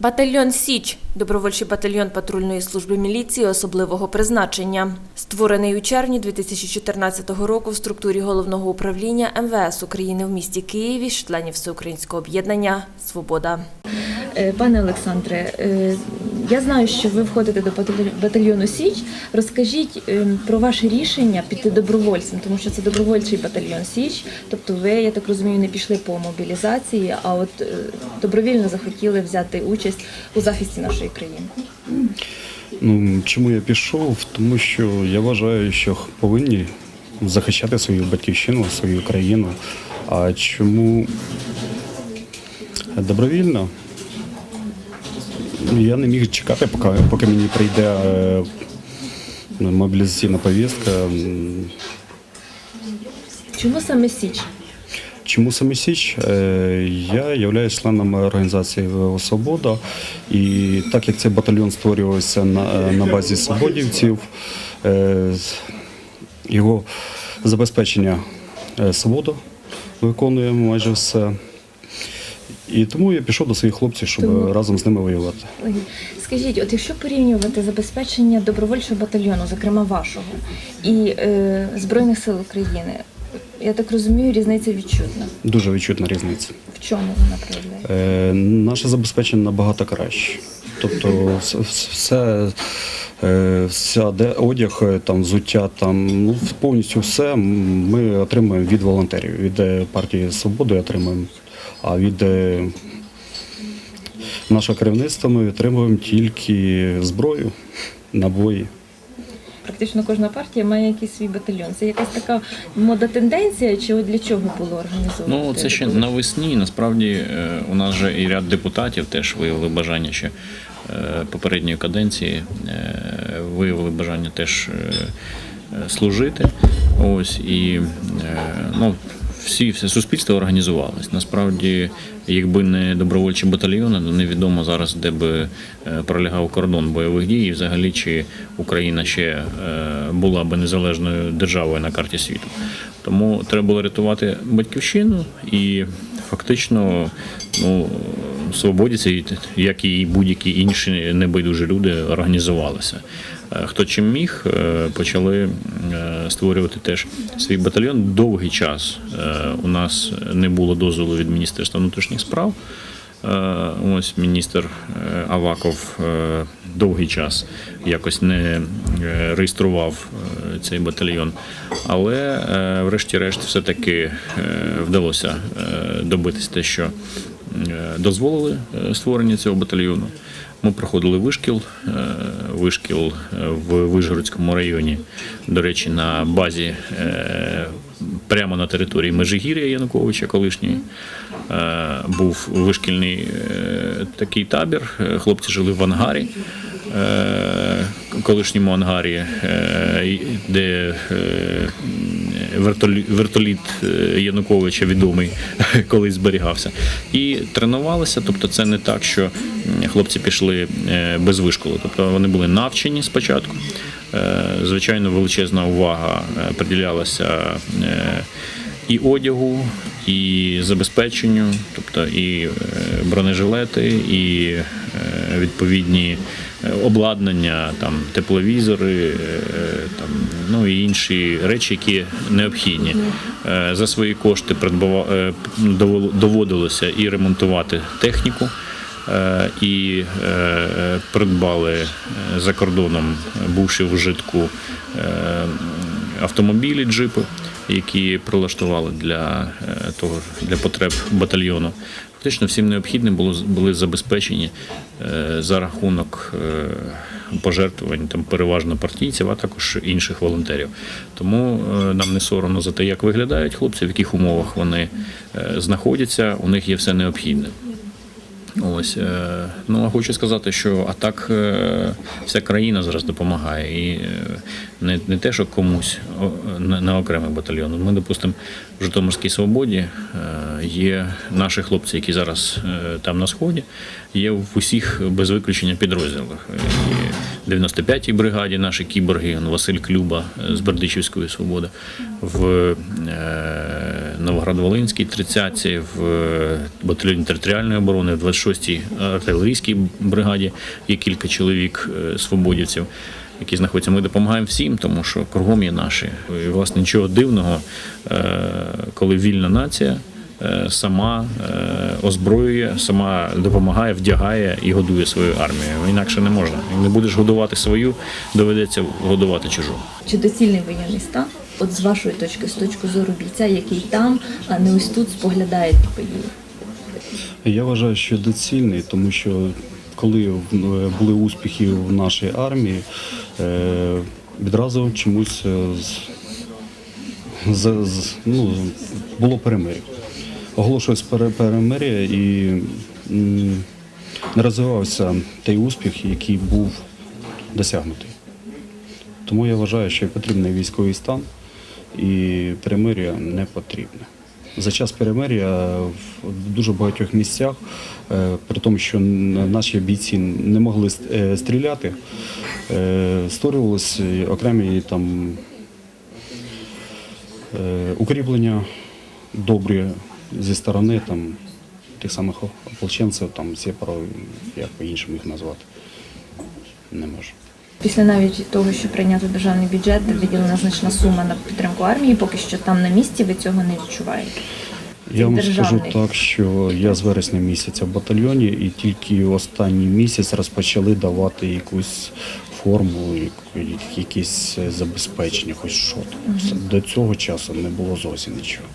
Батальйон Січ добровольчий батальйон патрульної служби міліції особливого призначення, створений у червні 2014 року в структурі головного управління МВС України в місті Києві, членів всеукраїнського об'єднання Свобода. Е, Пане Олександре, е, я знаю, що ви входите до баталь- батальйону Січ. Розкажіть е, про ваше рішення піти добровольцем, тому що це добровольчий батальйон Січ. Тобто, ви, я так розумію, не пішли по мобілізації, а от е, добровільно захотіли взяти участь у захисті нашої країни. Ну, чому я пішов? Тому що я вважаю, що повинні захищати свою батьківщину, свою країну. А чому добровільно? Я не міг чекати, поки, поки мені прийде е, мобілізаційна повістка. Чому саме Січ? Чому саме Січ? Е, Я являюсь членом організації Свобода, і так як цей батальйон створювався на, на базі свободівців, е, його забезпечення е, свобода виконуємо майже все. І тому я пішов до своїх хлопців, щоб Тому- разом з ними воювати. Скажіть, от якщо порівнювати забезпечення добровольчого батальйону, зокрема вашого, і е, Збройних сил України, я так розумію, різниця відчутна. Дуже відчутна різниця. В чому вона проявляє? Е, Наше забезпечення набагато краще. Тобто, вс- вс- все, е, вся де одяг, е, там взуття, там ну повністю все ми отримуємо від волонтерів. Від е, партії Свободи отримуємо. А від е, нашого керівництва ми отримуємо тільки зброю, набої. Практично кожна партія має якийсь свій батальйон. Це якась така мода тенденція, чи от для чого було організовано? Ну це ще навесні. Насправді е, у нас же і ряд депутатів теж виявили бажання ще е, попередньої каденції, виявили бажання теж служити. Ось і ну. Всі все суспільство організувалось. Насправді, якби не добровольчі батальйони, то невідомо зараз, де би е, пролягав кордон бойових дій, і взагалі чи Україна ще е, була би незалежною державою на карті світу. Тому треба було рятувати батьківщину і фактично ну, свободіться, як і будь-які інші небайдужі люди організувалися. Е, Хто чим міг, е, почали е, створювати теж свій батальйон. Довгий час у нас не було дозволу від Міністерства внутрішніх справ. Ось міністр Аваков довгий час якось не реєстрував цей батальйон. Але врешті-решт все-таки е, вдалося добитися те, що дозволили створення цього батальйону. Ми проходили вишкіл, е, вишкіл е, в Вишгородському районі, до речі, на базі е, прямо на території Межигір'я Януковича колишньої. Був вишкільний такий табір. Хлопці жили в ангарі, колишньому ангарі, де вертоліт е, Януковича відомий колись зберігався. І тренувалися. Тобто, це не так, що хлопці пішли е, без вишколу. Тобто вони були навчені спочатку. Е, Звичайно, величезна увага приділялася і одягу, і забезпеченню, тобто і бронежилети, і відповідні обладнання, там тепловізори, е, там ну і інші речі, які необхідні. Е, За свої кошти е, доводилося і ремонтувати техніку. Е, І е, е, придбали е, за кордоном, е, бувши в житку е, автомобілі, джипи, які прилаштували для е, того для потреб батальйону. Фактично всім необхідним було були забезпечені е, за рахунок е, пожертвувань там переважно партійців, а також інших волонтерів. Тому е, нам не соромно за те, як виглядають хлопці, в яких умовах вони знаходяться. У них є все необхідне. Ось е, ну а хочу сказати, що а так е, вся країна зараз допомагає, і е, не, не те, що комусь не окремий батальйон. Ми, допустимо, в Житомирській свободі є наші хлопці, які зараз там на сході, є в усіх без виключення підрозділах. І 95-й бригаді наші кіборги, Василь Клюба е, з Бердичівської свободи, в е, Новоград-Волинській 30-ці, в е, батальйоні територіальної оборони, в 26-й артилерійській бригаді є кілька чоловік свободівців, які знаходяться. Ми допомагаємо всім, тому що кругом є наші. І, власне, нічого дивного, коли вільна нація. Е, Сама е, озброює, сама допомагає, вдягає і годує свою армію. Інакше не можна. Як не будеш годувати свою, доведеться годувати чужу. Чи доцільний воєнний стан? От з вашої точки, з точки зору бійця, який там, а не ось тут споглядає події. Я вважаю, що доцільний, тому що коли е, були успіхи в нашій армії, відразу чомусь з, з, з- ну, було перемир'я. Оголошувалось перемир'я і не розвивався той успіх, який був досягнутий. Тому я вважаю, що потрібний військовий стан і перемир'я не потрібне. За час перемир'я в дуже багатьох місцях, е, при тому, що наші бійці не могли е, стріляти, е, створювалися окремі там укріплення добрі зі сторони там, тих самих ополченців, там сепаров, як по-іншому їх назвати, не можу. Після навіть того, що прийняти державний бюджет, виділена значна сума на підтримку армії, поки що там на місці ви цього не відчуваєте. Я вам скажу так, що я з вересня місяця в батальйоні, і тільки останній місяць розпочали давати якусь форму, якісь забезпечення, хоч що там. До цього часу не було зовсім нічого.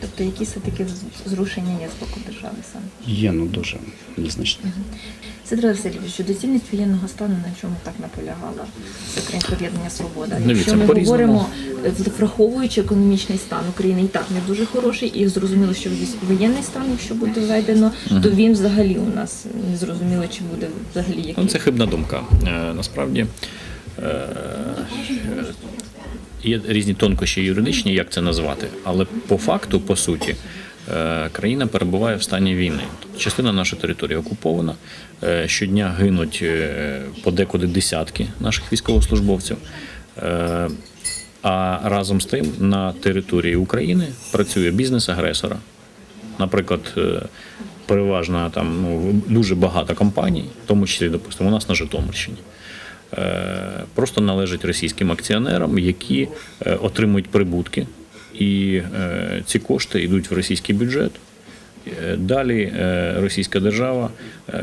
Тобто якісь все-таки зрушення є з боку держави саме. Є ну дуже незначні. Сидоре Васильович, що доцільність воєнного стану на чому так наполягала Українське об'єднання Свобода. Дивіться, Якщо ми говоримо, е, враховуючи економічний стан України, і так не дуже хороший, і зрозуміло, що воєнний стан, якщо буде введено, то він взагалі у нас не зрозуміло, чи буде взагалі Ну, який. це хибна думка. Е, насправді е, є різні тонкощі юридичні, як це назвати, але по факту, по суті, е, країна перебуває в стані війни. Частина нашої території окупована. е, Щодня гинуть е, подекуди десятки наших військовослужбовців. А разом з тим на території України працює бізнес агресора. Наприклад, переважна там ну, дуже багато компаній, в тому числі, допустимо, у нас на Житомирщині. Е, Просто належать російським акціонерам, які е, отримують прибутки, і е, ці кошти йдуть в російський бюджет. Далі російська держава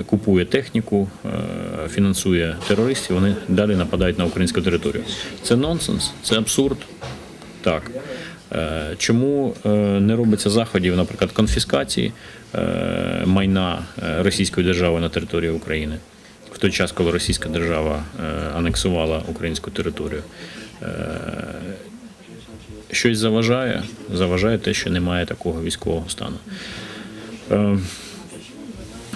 купує техніку, фінансує терористів. Вони далі нападають на українську територію. Це нонсенс, це абсурд. Так. Чому не робиться заходів, наприклад, конфіскації майна Російської держави на території України в той час, коли Російська держава е, анексувала українську територію? Е, Щось заважає, заважає те, що немає такого військового стану. Е,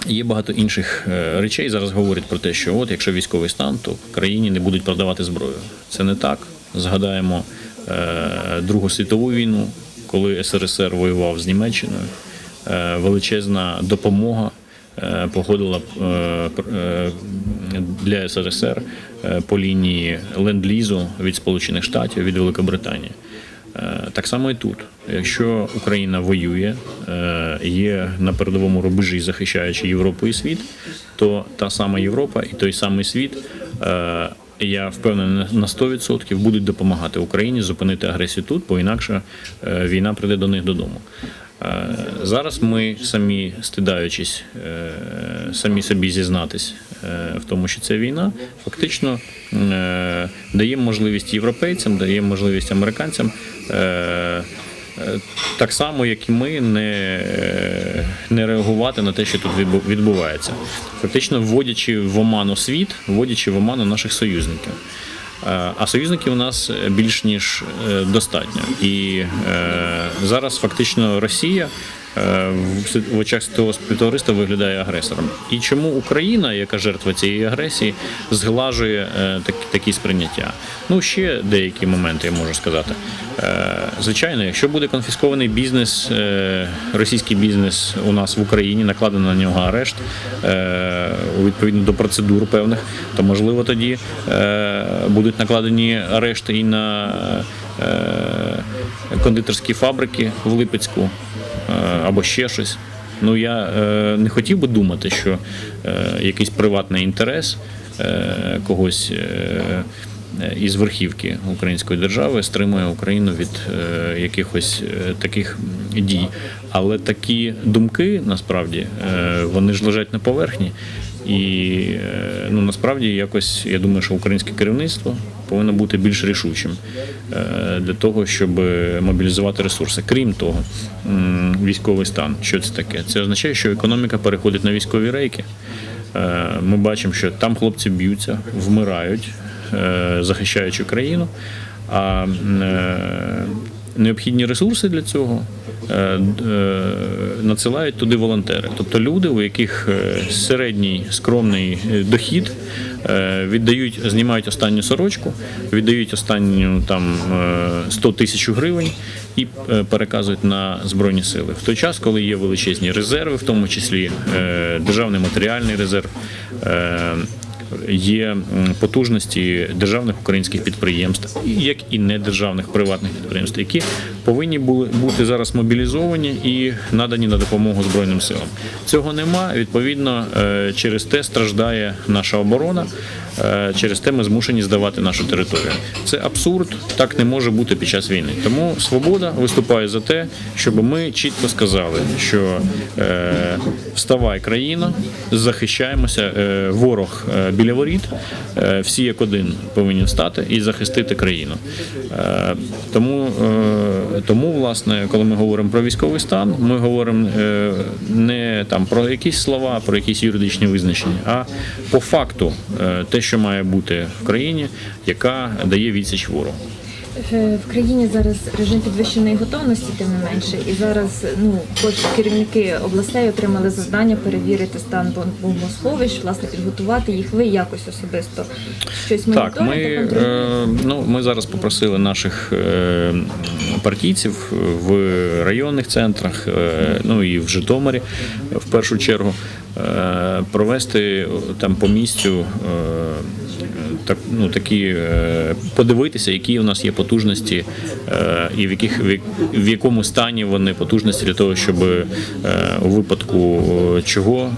Є багато інших речей. Зараз говорять про те, що от якщо військовий стан, то в країні не будуть продавати зброю. Це не так. Згадаємо Другу світову війну, коли СРСР воював з Німеччиною. Величезна допомога е, походила е, е, для СРСР по лінії ленд-лізу від Сполучених Штатів від Великобританії. Так само і тут. Якщо Україна воює, є на передовому рубежі, захищаючи Європу і світ, то та сама Європа і той самий світ, я впевнений на 100% будуть допомагати Україні зупинити агресію тут, бо інакше війна прийде до них додому. Е, Зараз ми самі стидаючись, е, самі собі зізнатись е, в тому, що це війна, фактично даємо можливість європейцям, даємо можливість американцям. Так само, як і ми, не, не реагувати на те, що тут відбу- відбувається, фактично вводячи в оману світ, вводячи в оману наших союзників. Е, А союзників у нас більш ніж е, достатньо. І е, зараз фактично Росія е, в очах світового співтовариства виглядає агресором. І чому Україна, яка жертва цієї агресії, зглажує е, такі сприйняття? Ну, ще деякі моменти я можу сказати. Е, Звичайно, якщо буде конфіскований бізнес, е, російський бізнес у нас в Україні, накладено на нього арешт е, відповідно до процедур певних, то можливо тоді е, будуть накладені арешти і на е, кондитерські фабрики в Липецьку е, або ще щось. Ну я е, не хотів би думати, що е, якийсь приватний інтерес е, когось. Е, із верхівки української держави стримує Україну від е, якихось е, таких дій. Але такі думки насправді е, вони ж лежать на поверхні. І е, ну насправді якось я думаю, що українське керівництво повинно бути більш рішучим е, для того, щоб мобілізувати ресурси. Крім того, військовий стан. Що це таке? Це означає, що економіка переходить на військові рейки. Е, Ми бачимо, що там хлопці б'ються, вмирають, е, захищаючи країну. А необхідні ресурси для цього надсилають туди волонтери. Тобто люди, у яких середній скромний дохід, віддають, знімають останню сорочку, віддають останню там е, 100 тисяч гривень і е, переказують на збройні сили. В той час, коли є величезні резерви, в тому числі е, державний матеріальний резерв. Є потужності державних українських підприємств, як і недержавних приватних підприємств, які повинні були бути зараз мобілізовані і надані на допомогу збройним силам. Цього нема. Відповідно, е, через те страждає наша оборона. е, Через те ми змушені здавати нашу територію. Це абсурд, так не може бути під час війни. Тому свобода виступає за те, щоб ми чітко сказали, що е, вставай країна, захищаємося. ворог біля воріт, е, всі як один повинні стати і захистити країну. Е, тому, е, тому, власне, коли ми говоримо про військовий стан, ми говоримо не там про якісь слова, про якісь юридичні визначення, а по факту те, що має бути в країні, яка дає відсіч ворогу. Е, В країні зараз режим підвищеної готовності, тим не менше, і зараз ну керівники областей отримали завдання перевірити стан бом- бомбосховищ, власне, підготувати їх. Ви якось особисто щось Так, ми, е, ну, ми зараз попросили наших е, партійців в районних центрах, е, ну і в Житомирі в першу чергу е, провести там по місцю. Е, так, ну, такі, е, подивитися, які у нас є потужності е, і в, яких, в, якому стані вони потужності для того, щоб е, у випадку чого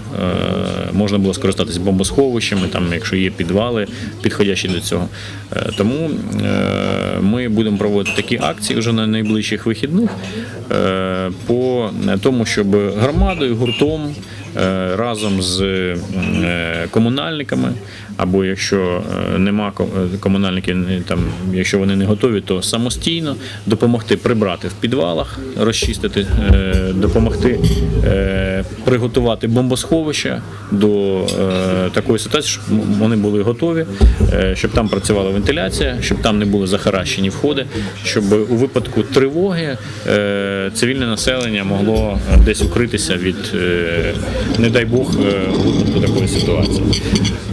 можна було скористатися бомбосховищами, там, якщо є підвали, підходящі до цього. Тому ми будемо проводити такі акції вже на найближчих вихідних по тому, щоб громадою, гуртом разом з е, комунальниками, або якщо е, нема ко- е, комунальників, е, там, якщо вони не готові, то самостійно допомогти прибрати в підвалах, розчистити, е, допомогти е, приготувати бомбосховища до е, такої ситуації, щоб вони були готові, е, щоб там працювала вентиляція, щоб там не були захаращені входи, щоб у випадку тривоги е, цивільне населення могло е, десь укритися від, е, не дай Бог, е, випадку такої ситуації.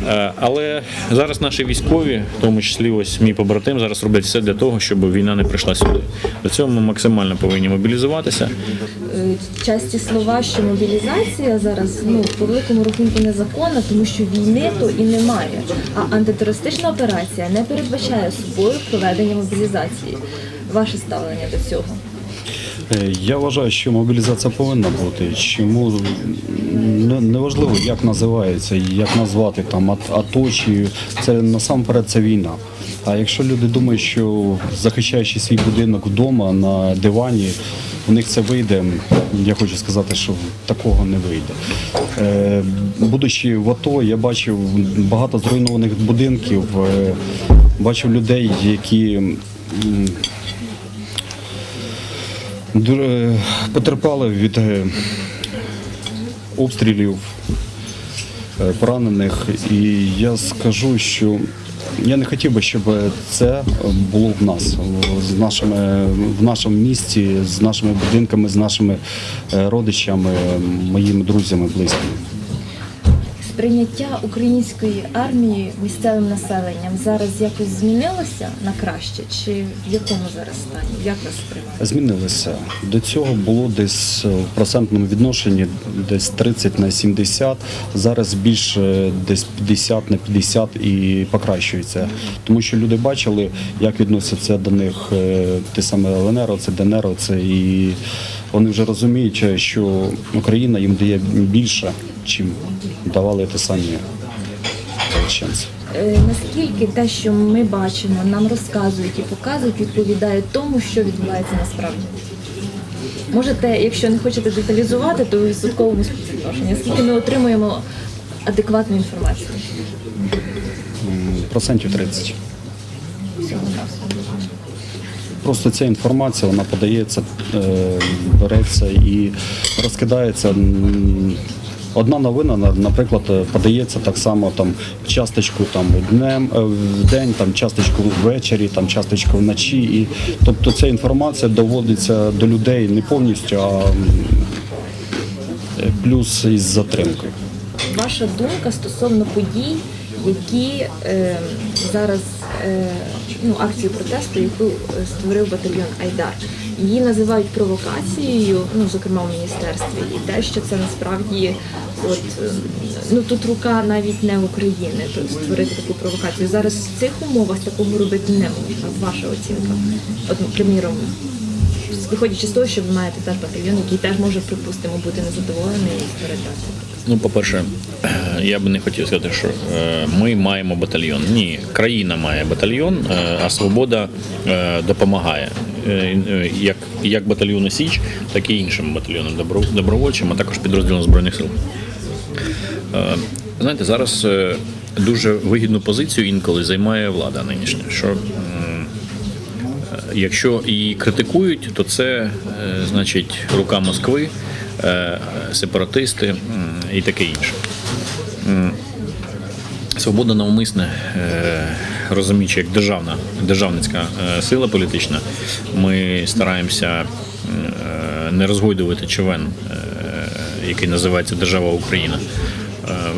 Е, Але зараз наші військові, в тому числі ось мій побратим, зараз роблять все для того, щоб війна не прийшла сюди. До цього ми максимально повинні мобілізуватися. Е, часті слова, що мобілізація зараз ну по великому рахунку незаконна, тому що війни то і немає. А антитерористична операція не передбачає собою проведення мобілізації. Ваше ставлення до цього? Е, Я вважаю, що мобілізація повинна бути. Чому не- неважливо, як називається, як назвати там АТ- АТО, чи це насамперед це війна. А якщо люди думають, що захищаючи свій будинок вдома на дивані, у них це вийде, я хочу сказати, що такого не вийде. Е, Будучи в АТО, я бачив багато зруйнованих будинків, е, бачив людей, які потерпали від е, обстрілів е, поранених. І я скажу, що я не хотів би, щоб це було в нас, з нашими, в нашому місті, з нашими будинками, з нашими е, родичами, моїми друзями, близькими. Сприйняття української армії місцевим населенням зараз якось змінилося на краще, чи в якому зараз стані? Як вас сприймають? Змінилося. До цього було десь в процентному відношенні десь 30 на 70, зараз більше десь 50 на 50 і покращується. Тому що люди бачили, як відносяться до них е, ті саме ЛНР, це ДНР, це і вони вже розуміють, що Україна їм дає більше, чим давали ті самі ченці. Е, Наскільки те, що ми бачимо, нам розказують і показують, відповідає тому, що відбувається насправді? Можете, якщо не хочете деталізувати, то у відсотковому співвідношенні. Скільки ми отримуємо адекватну інформацію? Процентів 30. Просто ця інформація вона подається, е, береться і розкидається. Одна новина, наприклад, е, подається так само там часточку там днем е, в день, там часточку ввечері, там часточку вночі. І тобто ця інформація доводиться до людей не повністю, а е, плюс із затримкою. Ваша думка стосовно подій, які е, зараз е, ну, акцію протесту, яку створив батальйон Айдар. Її називають провокацією, ну зокрема в міністерстві, і те, що це насправді от е, ну тут рука навіть не України, створити таку провокацію. Зараз в цих умовах такого робити не можна. Ваша оцінка. От, приміром, виходячи з того, що ви маєте теж батальйон, який теж може, припустимо, бути незадоволений і створити. Ну, по-перше, я би не хотів сказати, що е, ми маємо батальйон. Ні, країна має батальйон, е, а свобода е, допомагає. Е, е, Як, як батальйону Січ, так і іншим батальйонам добровольчим, а також підрозділам Збройних сил. Е, Знаєте, зараз дуже вигідну позицію інколи займає влада нинішня. Що якщо і критикують, то це значить рука Москви, сепаратисти і таке інше. Свобода навмисне, розуміючи як державна державницька е, сила політична, ми стараємося е, не розгойдувати човен, е, який називається Держава Україна.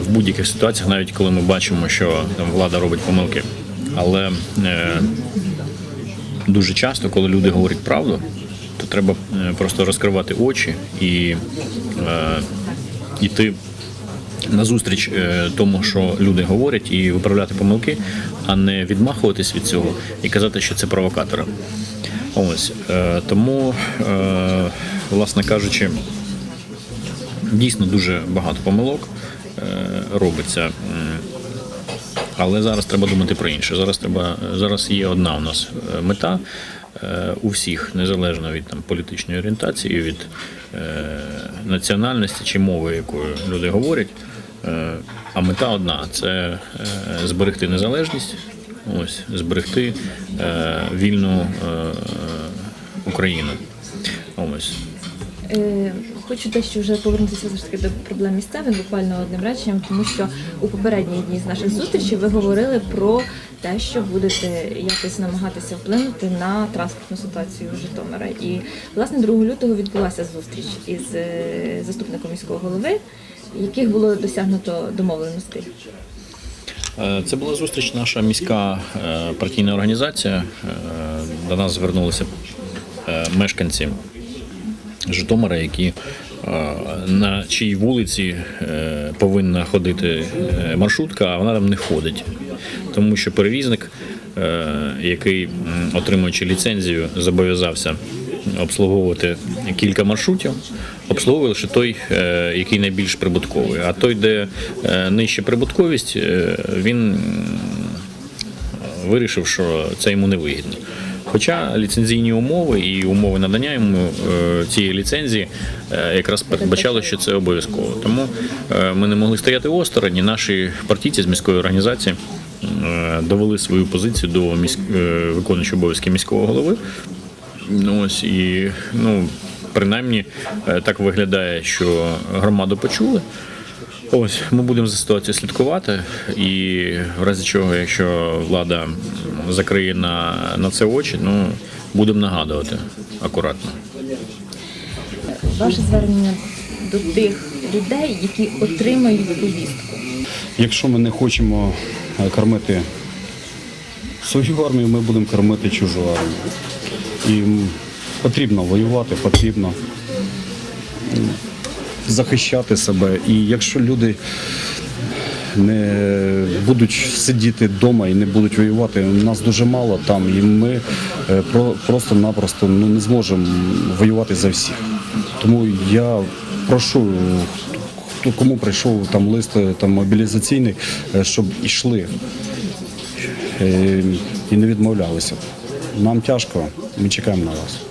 В будь-яких ситуаціях, навіть коли ми бачимо, що там влада робить помилки. Але дуже часто, коли люди говорять правду, то треба просто розкривати очі і йти назустріч е, тому, що люди говорять, і виправляти помилки, а не відмахуватись від цього і казати, що це провокатори. Ось е, тому, е, власне кажучи, дійсно дуже багато помилок робиться. Але зараз треба думати про інше. Зараз треба зараз є одна у нас мета у всіх, незалежно від там політичної орієнтації, від національності чи мови, якою люди говорять. Е, А мета одна це е, зберегти незалежність, ось зберегти е, вільну Україну. Ось. Хочу дещо вже повернутися все ж таки до проблем місцевих, буквально одним реченням, тому що у попередній одній з наших зустрічей ви говорили про те, що будете якось намагатися вплинути на транспортну ситуацію Житомира. І власне 2 лютого відбулася зустріч із заступником міського голови, яких було досягнуто домовленостей. Е, Це була зустріч наша міська е, партійна організація. Е, До нас звернулися мешканці Житомира, які на чиїй вулиці повинна ходити маршрутка, а вона там не ходить. Тому що перевізник, який отримуючи ліцензію, зобов'язався обслуговувати кілька маршрутів, обслуговує лише той, е, який найбільш прибутковий. А той, де е, нижча прибутковість, е, він вирішив, що це йому не вигідно. Хоча ліцензійні умови і умови надання йому цієї ліцензії якраз передбачали, що це обов'язково. Тому ми не могли стояти осторонь. і Наші партійці з міської організації довели свою позицію до виконуючого обов'язки міського голови. Ну ось і ну принаймні е, так виглядає, що громаду почули. Ось ми будемо за ситуацією слідкувати, і в разі чого, якщо влада закриє на, на це очі, ну будемо нагадувати акуратно. Ваше звернення до тих людей, які отримають повістку. Якщо ми не хочемо е, кормити свою армію, ми будемо кормити чужу армію. І потрібно воювати, потрібно захищати себе. І якщо люди не будуть сидіти вдома і не будуть воювати, нас дуже мало там, і ми е, просто-напросто ну, не зможемо воювати за всіх. Тому я прошу, кому прийшов там лист е, там, мобілізаційний, е, щоб йшли і не відмовлялися. Нам тяжко, ми чекаємо на вас.